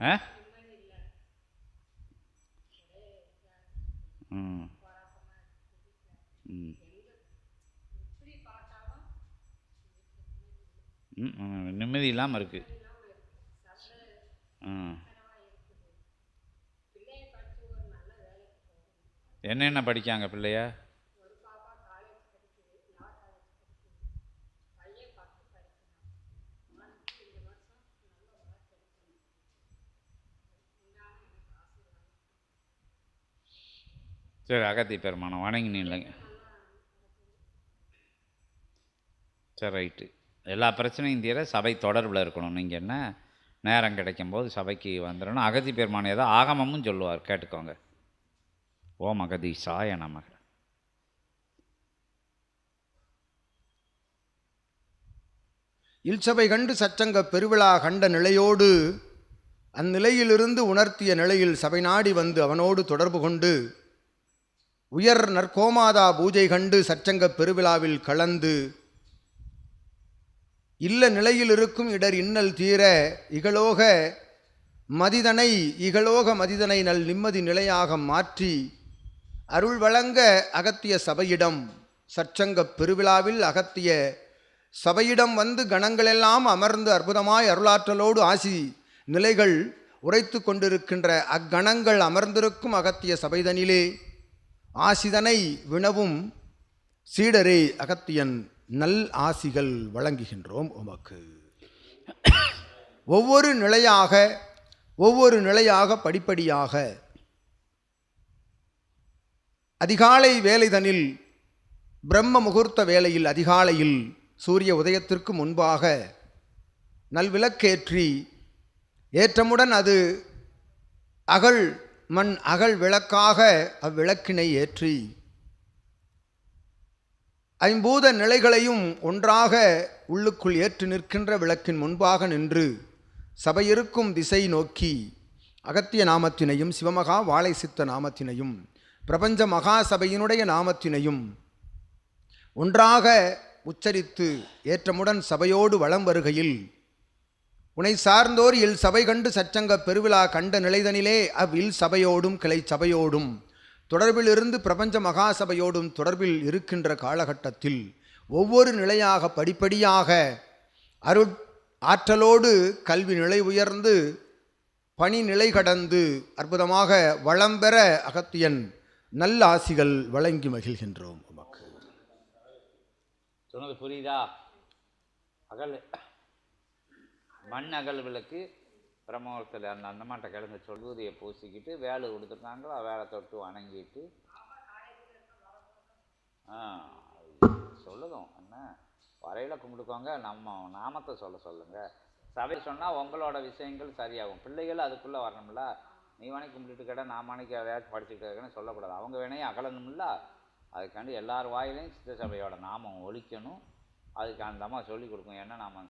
ம். ஆ ம் ம் நிம்மதி இல்லாமல் இருக்கு. ம் என்னென்ன படிக்காங்க பிள்ளைய? சரி அகத்தி பெருமானம் வணங்கினீங்க இல்லைங்க. சரி ரைட்டு. எல்லா பிரச்சனையும் தீர சபை தொடர்பில் இருக்கணும். நீங்கள் என்ன நேரம் கிடைக்கும்போது சபைக்கு வந்துடணும். அகதி பெருமானம் ஏதோ ஆகமமும் சொல்லுவார். கேட்டுக்கோங்க. ஓம் அகதி சாய நமக. இல்சபை கண்டு சச்சங்க பெருவிழா கண்ட நிலையோடு அந்நிலையிலிருந்து உணர்த்திய நிலையில் சபை நாடி வந்து அவனோடு தொடர்பு கொண்டு உயர் நற்கோமாதா பூஜை கண்டு சச்சங்க பெருவிழாவில் கலந்து இல்ல நிலையில் இருக்கும் இடர் இன்னல் தீர இகலோக மதிதனை இகலோக மதிதனை நல் நிம்மதி நிலையாக மாற்றி அருள் வழங்க அகத்திய சபையிடம் சச்சங்கப் பெருவிழாவில் அகத்திய சபையிடம் வந்து கணங்களெல்லாம் அமர்ந்து அற்புதமாய் அருளாற்றலோடு ஆசி நிலைகள் உரைத்து கொண்டிருக்கின்ற அக்கணங்கள் அமர்ந்திருக்கும் அகத்திய சபைதனிலே ஆசிதனை வினவும் சீடரே அகத்தியன் நல் ஆசிகள் வழங்குகின்றோம் உமக்கு. ஒவ்வொரு நிலையாக ஒவ்வொரு நிலையாக படிப்படியாக அதிகாலை வேலைதனில் பிரம்ம முகூர்த்த வேளையில் அதிகாலையில் சூரிய உதயத்திற்கு முன்பாக நல்விளக்கேற்றி ஏற்றமுடன் அது அகழ் மண் அகல் விளக்காக அவ்விளக்கினை ஏற்றி ஐம்பூத நிலைகளையும் ஒன்றாக உள்ளுக்குள் ஏற்று நிற்கின்ற விளக்கின் முன்பாக நின்று சபையிருக்கும் திசை நோக்கி அகத்திய நாமத்தினையும் சிவமகா வாழை சித்த நாமத்தினையும் பிரபஞ்ச மகா சபையினுடைய நாமத்தினையும் ஒன்றாக உச்சரித்து ஏற்றமுடன் சபையோடு வலம் வருகையில் உனை சார்ந்தோர் இல் சபை கண்டு சச்சங்க பெருவிழா கண்ட நிலைதனிலே அவ் இல் சபையோடும் கிளை சபையோடும். தொடர்பில் இருந்து பிரபஞ்ச மகாசபையோடும் தொடர்பில் இருக்கின்ற காலகட்டத்தில் ஒவ்வொரு நிலையாக படிப்படியாக அருட் ஆற்றலோடு கல்வி நிலை உயர்ந்து பணி நிலை கடந்து அற்புதமாக வளம் பெற அகத்தியன் நல்ல ஆசிகள் வழங்கி மகிழ்கின்றோம் உமக்கு. சொன்னது புரியுதா? அகல் மண் அகல் விளக்கு பிரம்மோரத்தில் அந்த அந்தமாட்ட கிடந்த சொல்வதையை பூசிக்கிட்டு வேலை கொடுத்துருக்காங்களோ வேலை தொட்டு வணங்கிட்டு. ஆ சொல்லுதும் என்ன? வரையில் கும்பிட்டுக்கோங்க நம்ம நாமத்தை சொல்ல சொல்லுங்கள் சபை சொன்னால் உங்களோட விஷயங்கள் சரியாகும். பிள்ளைகள் அதுக்குள்ளே வரணும்ல. நீ வணக்கி கும்பிட்டுட்டு கடை நான் மணிக்கு ஏதாச்சும் படிச்சுட்டு இருக்கேன்னு சொல்லக்கூடாது. அவங்க வேணையும் அகலணும்ல? அதுக்காண்டி எல்லார் வாயிலையும் சித்த சபையோட நாமம் ஒழிக்கணும் அதுக்கு அந்த அம்மா சொல்லி கொடுக்கும். என்ன நாமம்